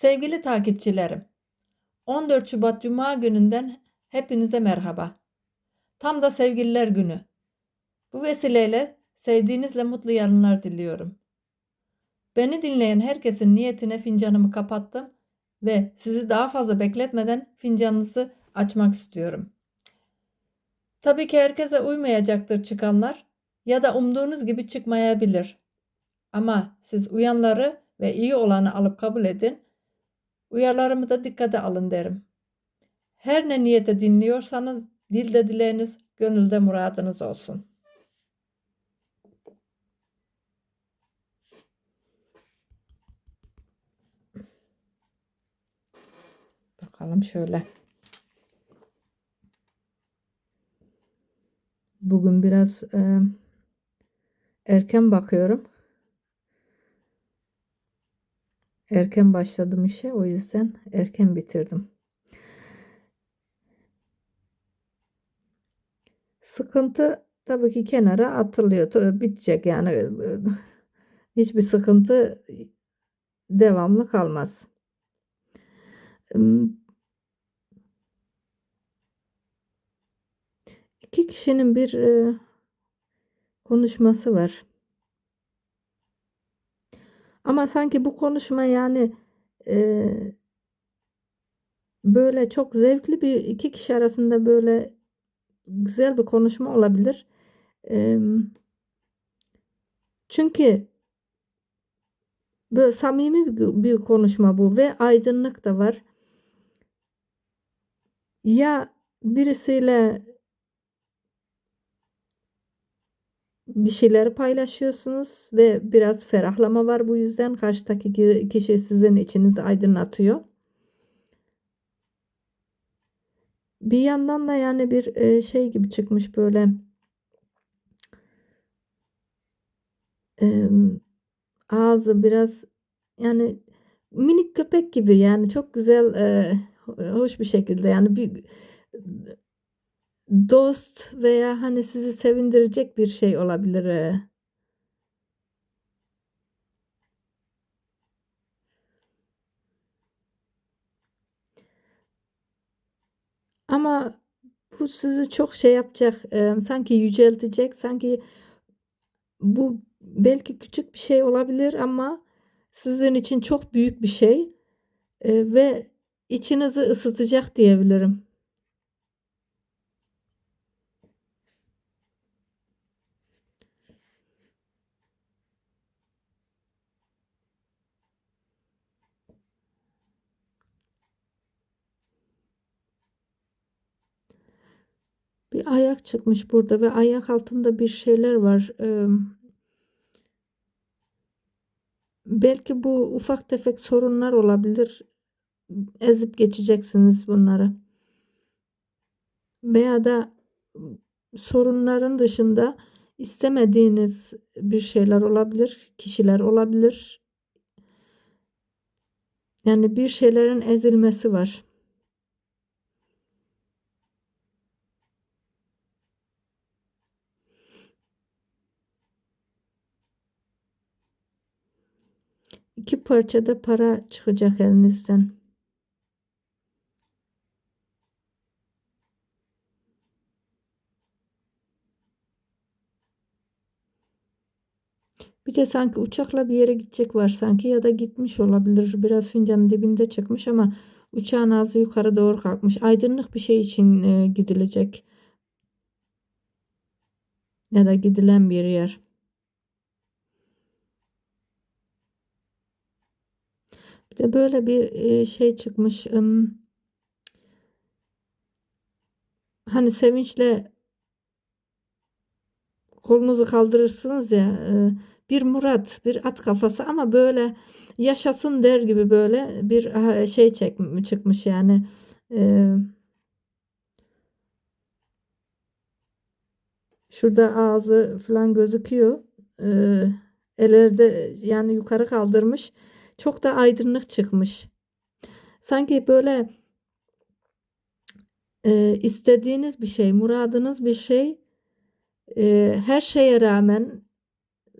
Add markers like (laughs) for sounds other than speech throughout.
Sevgili takipçilerim, 14 Şubat Cuma gününden hepinize merhaba. Tam da Sevgililer Günü. Bu vesileyle sevdiğinizle mutlu yarınlar diliyorum. Beni dinleyen herkesin niyetine fincanımı kapattım ve sizi daha fazla bekletmeden fincanınızı açmak istiyorum. Tabii ki herkese uymayacaktır çıkanlar ya da umduğunuz gibi çıkmayabilir. Ama siz uyanları ve iyi olanı alıp kabul edin. Uyarılarımı da dikkate alın derim. Her ne niyete dinliyorsanız dilde dileğiniz, gönülde muradınız olsun. Bakalım şöyle. Bugün biraz e, erken bakıyorum. Erken başladım işe o yüzden erken bitirdim. Sıkıntı tabii ki kenara atılıyor. Bitecek yani (laughs) hiçbir sıkıntı devamlı kalmaz. İki kişinin bir e, konuşması var. Ama sanki bu konuşma yani e, böyle çok zevkli bir iki kişi arasında böyle güzel bir konuşma olabilir. E, çünkü böyle samimi bir, bir konuşma bu ve aydınlık da var. Ya birisiyle bir şeyleri paylaşıyorsunuz ve biraz ferahlama var bu yüzden karşıdaki kişi sizin içinizi aydınlatıyor. Bir yandan da yani bir e, şey gibi çıkmış böyle ağzı biraz yani minik köpek gibi yani çok güzel e, hoş bir şekilde yani bir dost veya hani sizi sevindirecek bir şey olabilir. Ama bu sizi çok şey yapacak, e, sanki yüceltecek, sanki bu belki küçük bir şey olabilir ama sizin için çok büyük bir şey e, ve içinizi ısıtacak diyebilirim. Ayak çıkmış burada ve ayak altında bir şeyler var. Ee, belki bu ufak tefek sorunlar olabilir. Ezip geçeceksiniz bunları. Veya da sorunların dışında istemediğiniz bir şeyler olabilir, kişiler olabilir. Yani bir şeylerin ezilmesi var. İki parçada para çıkacak elinizden. Bir de sanki uçakla bir yere gidecek var sanki ya da gitmiş olabilir. Biraz fincanın dibinde çıkmış ama uçağın ağzı yukarı doğru kalkmış. Aydınlık bir şey için e, gidilecek. Ya da gidilen bir yer. De böyle bir şey çıkmış. Hani sevinçle kolunuzu kaldırırsınız ya bir murat, bir at kafası ama böyle yaşasın der gibi böyle bir şey çek, çıkmış yani. Şurada ağzı falan gözüküyor. Ellerde yani yukarı kaldırmış. Çok da aydınlık çıkmış. Sanki böyle e, istediğiniz bir şey, muradınız bir şey e, her şeye rağmen,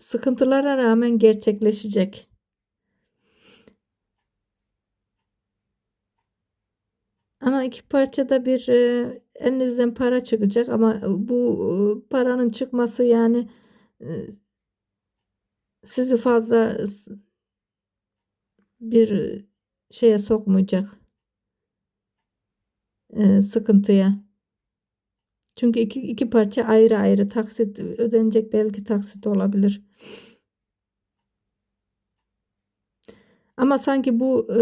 sıkıntılara rağmen gerçekleşecek. Ama iki parçada bir e, elinizden para çıkacak ama bu e, paranın çıkması yani e, sizi fazla bir şeye sokmayacak e, sıkıntıya. Çünkü iki, iki parça ayrı ayrı taksit ödenecek belki taksit olabilir. Ama sanki bu e,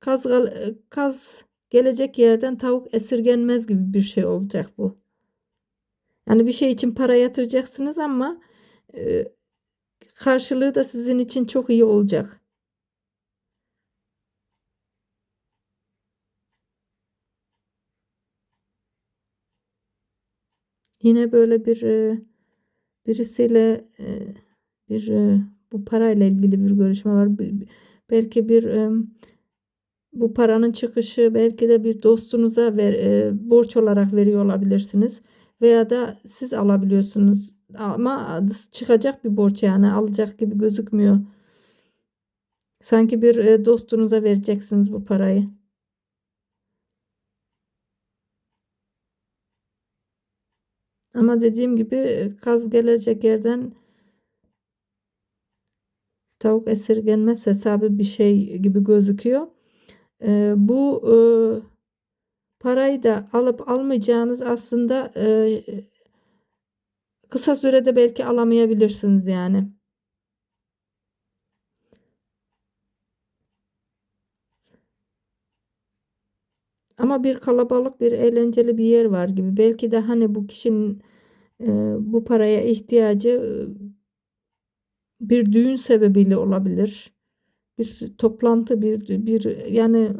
kaz, gal- kaz gelecek yerden tavuk esirgenmez gibi bir şey olacak bu. Yani bir şey için para yatıracaksınız ama e, karşılığı da sizin için çok iyi olacak. Yine böyle bir e, birisiyle e, bir e, bu parayla ilgili bir görüşme var. Belki bir bu paranın çıkışı belki de bir dostunuza ver, borç olarak veriyor olabilirsiniz. Veya da siz alabiliyorsunuz. Ama çıkacak bir borç yani alacak gibi gözükmüyor. Sanki bir dostunuza vereceksiniz bu parayı. Ama dediğim gibi e, kaz gelecek yerden tavuk esirgenmez hesabı bir şey gibi gözüküyor. E, bu e, parayı da alıp almayacağınız aslında e, kısa sürede belki alamayabilirsiniz yani. Ama bir kalabalık, bir eğlenceli bir yer var gibi. Belki de hani bu kişinin e, bu paraya ihtiyacı e, bir düğün sebebiyle olabilir. Bir toplantı, bir bir yani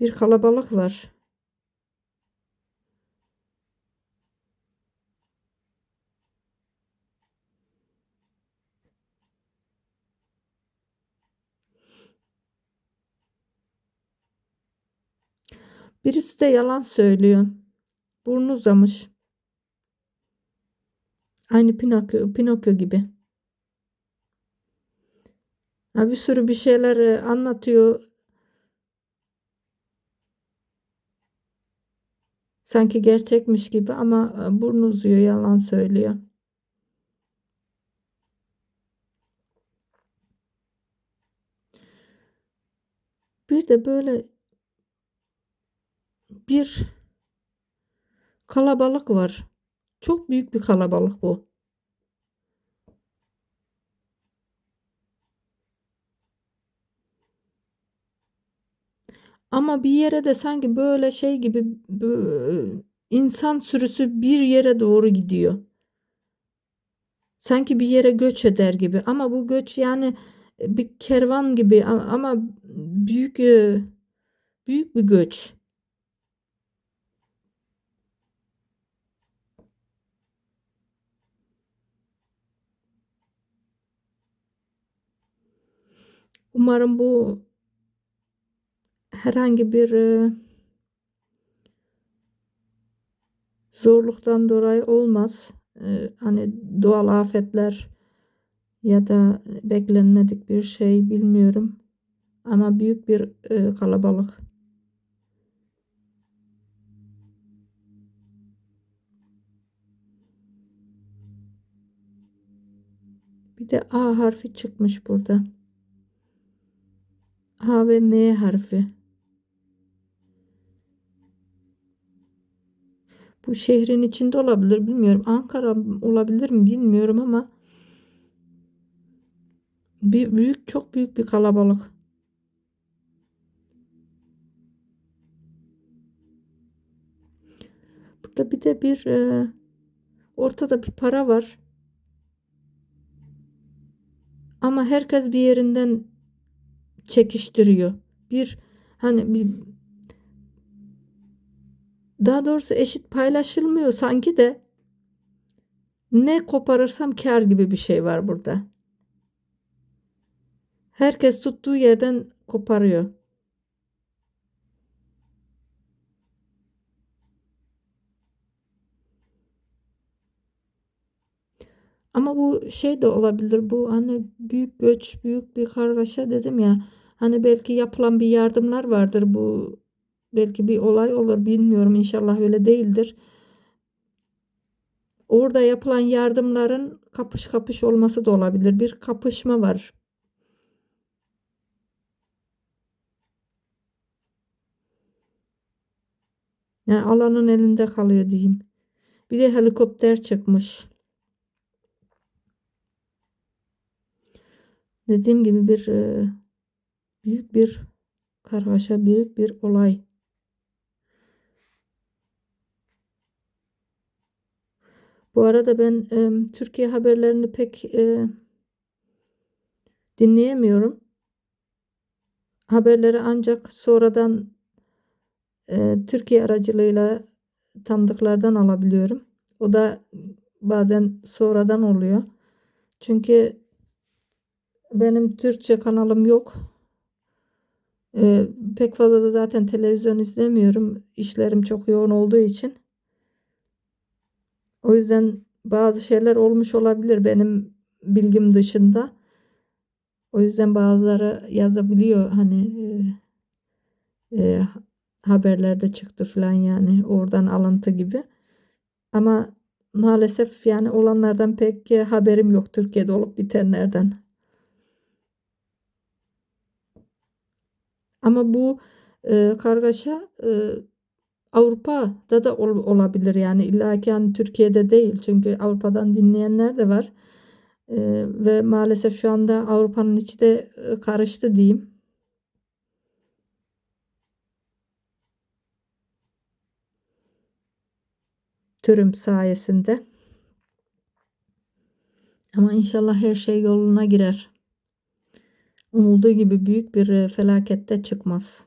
bir kalabalık var. Birisi de yalan söylüyor. Burnu uzamış. Aynı Pinokyo, Pinokyo gibi. Ha, bir sürü bir şeyler anlatıyor. Sanki gerçekmiş gibi ama e, burnu uzuyor, yalan söylüyor. Bir de böyle bir kalabalık var. Çok büyük bir kalabalık bu. Ama bir yere de sanki böyle şey gibi insan sürüsü bir yere doğru gidiyor. Sanki bir yere göç eder gibi. Ama bu göç yani e, bir kervan gibi ama büyük e, büyük bir göç. Umarım bu herhangi bir e, zorluktan dolayı olmaz. E, hani doğal afetler ya da beklenmedik bir şey bilmiyorum. Ama büyük bir e, kalabalık. Bir de A harfi çıkmış burada. A ve M harfi. Bu şehrin içinde olabilir bilmiyorum. Ankara olabilir mi bilmiyorum ama bir büyük çok büyük bir kalabalık. Burada bir de bir e, ortada bir para var. Ama herkes bir yerinden çekiştiriyor. Bir hani bir daha doğrusu eşit paylaşılmıyor sanki de ne koparırsam kar gibi bir şey var burada. Herkes tuttuğu yerden koparıyor. Ama bu şey de olabilir. Bu hani büyük göç, büyük bir kargaşa dedim ya. Hani belki yapılan bir yardımlar vardır bu belki bir olay olur bilmiyorum inşallah öyle değildir. Orada yapılan yardımların kapış kapış olması da olabilir. Bir kapışma var. Yani alanın elinde kalıyor diyeyim. Bir de helikopter çıkmış. Dediğim gibi bir e, büyük bir kargaşa, büyük bir olay. Bu arada ben e, Türkiye haberlerini pek e, dinleyemiyorum. Haberleri ancak sonradan e, Türkiye aracılığıyla tanıdıklardan alabiliyorum. O da bazen sonradan oluyor. Çünkü benim Türkçe kanalım yok. E, pek fazla da zaten televizyon izlemiyorum. İşlerim çok yoğun olduğu için. O yüzden bazı şeyler olmuş olabilir benim bilgim dışında. O yüzden bazıları yazabiliyor hani e, e, haberlerde çıktı falan yani oradan alıntı gibi. Ama maalesef yani olanlardan pek haberim yok Türkiye'de olup bitenlerden. Ama bu e, kargaşa e, Avrupa'da da ol, olabilir yani illa ki hani Türkiye'de değil çünkü Avrupa'dan dinleyenler de var. E, ve maalesef şu anda Avrupa'nın içi de e, karıştı diyeyim. Türüm sayesinde. Ama inşallah her şey yoluna girer. Umulduğu gibi büyük bir e, felakette çıkmaz.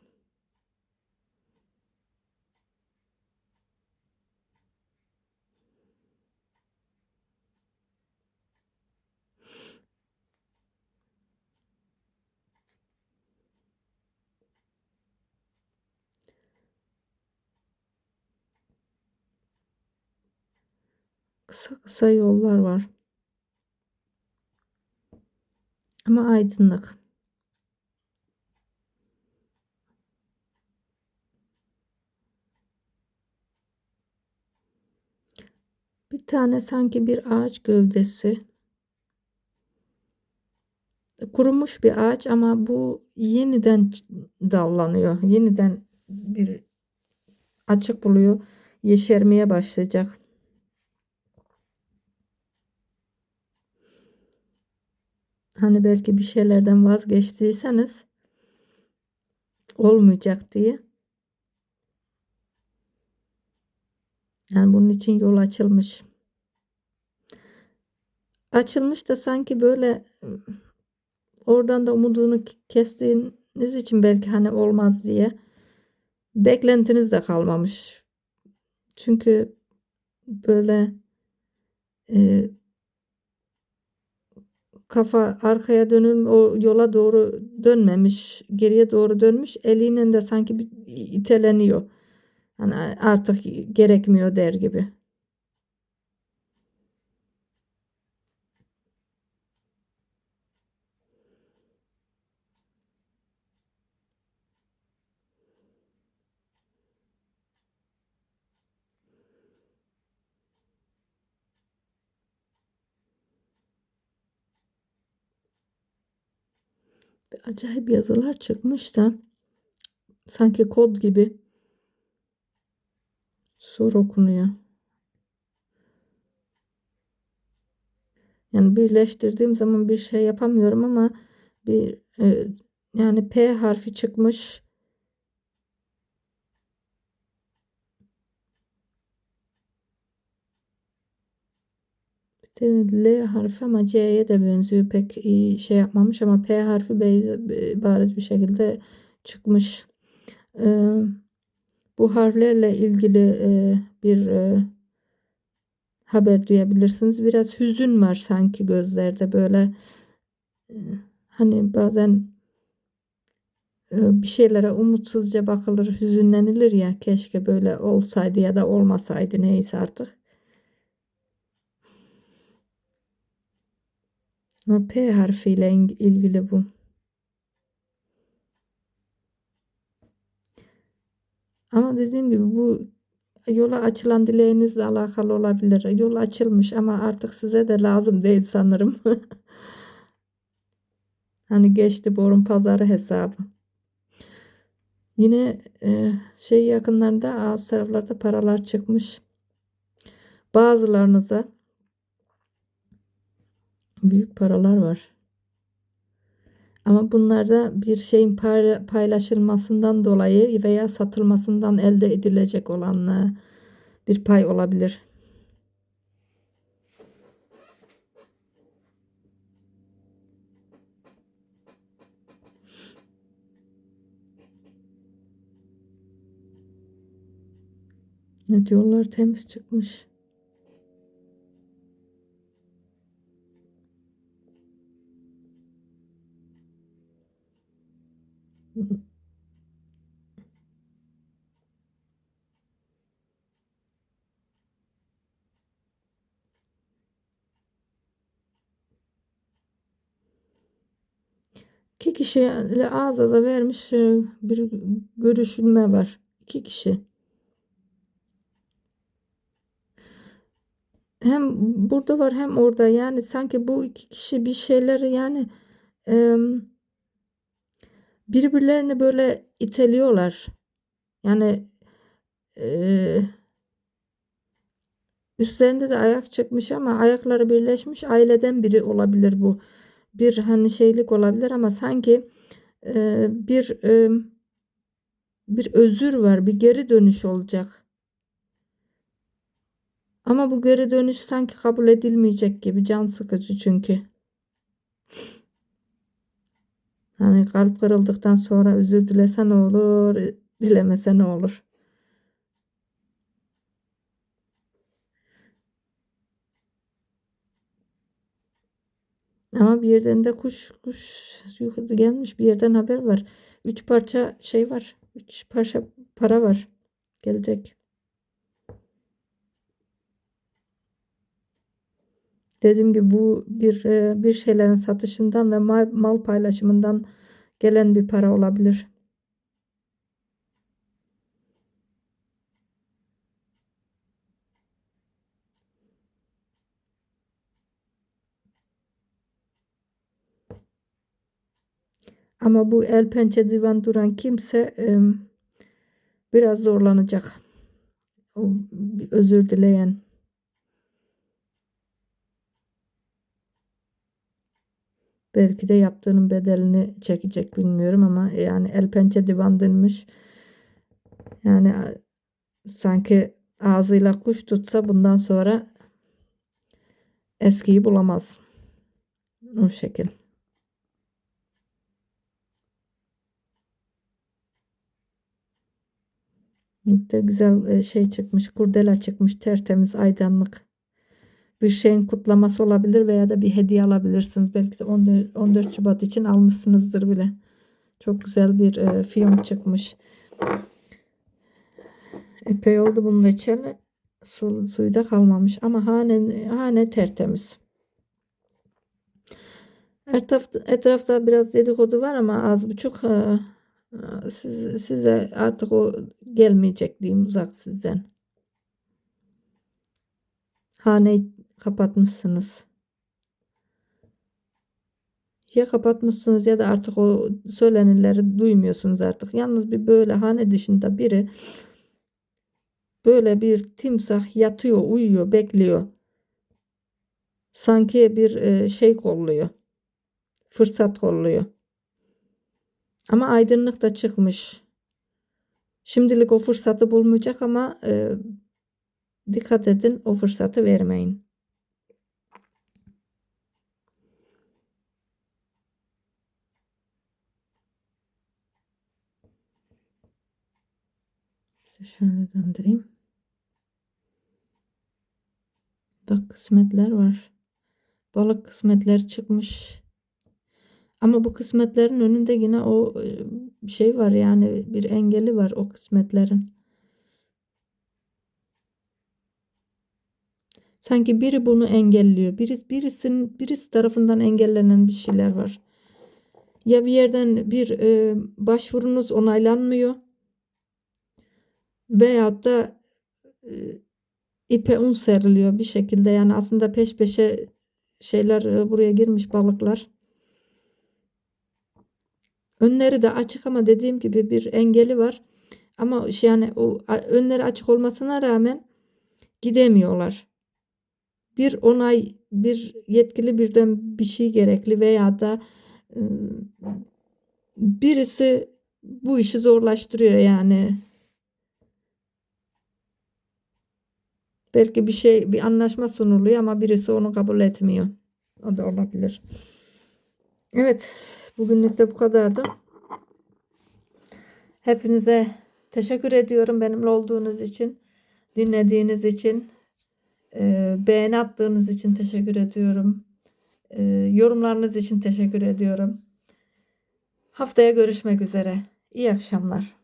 Kısa kısa yollar var. Ama aydınlık. Bir tane sanki bir ağaç gövdesi. Kurumuş bir ağaç ama bu yeniden dallanıyor. Yeniden bir açık buluyor. Yeşermeye başlayacak. Hani belki bir şeylerden vazgeçtiyseniz olmayacak diye. Yani bunun için yol açılmış. Açılmış da sanki böyle oradan da umudunu kestiğiniz için belki hani olmaz diye beklentiniz de kalmamış. Çünkü böyle e, kafa arkaya dönüm o yola doğru dönmemiş, geriye doğru dönmüş. Eliyle de sanki bir iteleniyor. Hani artık gerekmiyor der gibi. Acayip yazılar çıkmış da sanki kod gibi soru okunuyor. Yani birleştirdiğim zaman bir şey yapamıyorum ama bir e, yani P harfi çıkmış. L harfi ama C'ye de benziyor. Pek iyi şey yapmamış ama P harfi bariz bir şekilde çıkmış. Ee, bu harflerle ilgili e, bir e, haber duyabilirsiniz. Biraz hüzün var sanki gözlerde böyle e, hani bazen e, bir şeylere umutsuzca bakılır, hüzünlenilir ya keşke böyle olsaydı ya da olmasaydı neyse artık. Ama P harfiyle ilgili bu. Ama dediğim gibi bu yola açılan dileğinizle alakalı olabilir. Yol açılmış ama artık size de lazım değil sanırım. (laughs) Hani geçti borun pazarı hesabı. Yine e, şey yakınlarında ağız taraflarda paralar çıkmış. Bazılarınıza büyük paralar var. Ama bunlarda bir şeyin payla- paylaşılmasından dolayı veya satılmasından elde edilecek olan bir pay olabilir. Ne diyorlar temiz çıkmış. İki kişiyle ağız aza vermiş e, bir görüşülme var. İki kişi. Hem burada var hem orada yani sanki bu iki kişi bir şeyleri yani birbirlerini böyle iteliyorlar. Yani e, üstlerinde de ayak çıkmış ama ayakları birleşmiş aileden biri olabilir bu. Bir hani şeylik olabilir ama sanki e, bir e, bir özür var, bir geri dönüş olacak. Ama bu geri dönüş sanki kabul edilmeyecek gibi can sıkıcı çünkü. Hani kalp kırıldıktan sonra özür dilese ne olur, dilemese ne olur? Ama bir yerden de kuş kuş yukarı gelmiş bir yerden haber var. Üç parça şey var. Üç parça para var. Gelecek. Dediğim gibi bu bir e, bir şeylerin satışından ve mal, mal paylaşımından gelen bir para olabilir. Ama bu el pençe divan duran kimse biraz zorlanacak. Özür dileyen. Belki de yaptığının bedelini çekecek bilmiyorum ama yani el pençe divan denmiş. Yani sanki ağzıyla kuş tutsa bundan sonra eskiyi bulamaz. O şekil. De güzel e, şey çıkmış, kurdela çıkmış, tertemiz, aydınlık. Bir şeyin kutlaması olabilir veya da bir hediye alabilirsiniz. Belki de 14, 14 Şubat için almışsınızdır bile. Çok güzel bir e, film çıkmış. Epey oldu bunun içeri. Su, suyu da kalmamış ama hane, hane tertemiz. Etrafta, etrafta biraz dedikodu var ama az buçuk e, e, siz, size artık o gelmeyecek diyeyim uzak sizden. Haneyi kapatmışsınız. Ya kapatmışsınız ya da artık o söylenenleri duymuyorsunuz artık. Yalnız bir böyle hane dışında biri böyle bir timsah yatıyor, uyuyor, bekliyor. Sanki bir e, şey kolluyor. Fırsat kolluyor. Ama aydınlık da çıkmış. Şimdilik o fırsatı bulmayacak ama e, dikkat edin o fırsatı vermeyin. Şöyle döndüreyim. Bak kısmetler var. Balık kısmetleri çıkmış. Ama bu kısmetlerin önünde yine o e, şey var yani bir engeli var o kısmetlerin. Sanki biri bunu engelliyor. Birisi, birisinin, birisi tarafından engellenen bir şeyler var. Ya bir yerden bir e, başvurunuz onaylanmıyor. veyahut da e, ipe un seriliyor bir şekilde. Yani aslında peş peşe şeyler e, buraya girmiş balıklar. Önleri de açık ama dediğim gibi bir engeli var. Ama şey yani o önleri açık olmasına rağmen gidemiyorlar. Bir onay, bir yetkili birden bir şey gerekli veya da e, birisi bu işi zorlaştırıyor yani. Belki bir şey, bir anlaşma sunuluyor ama birisi onu kabul etmiyor. O da olabilir. Evet, bugünlük de bu kadardı. Hepinize teşekkür ediyorum benimle olduğunuz için, dinlediğiniz için, e, beğeni attığınız için teşekkür ediyorum. E, yorumlarınız için teşekkür ediyorum. Haftaya görüşmek üzere. İyi akşamlar.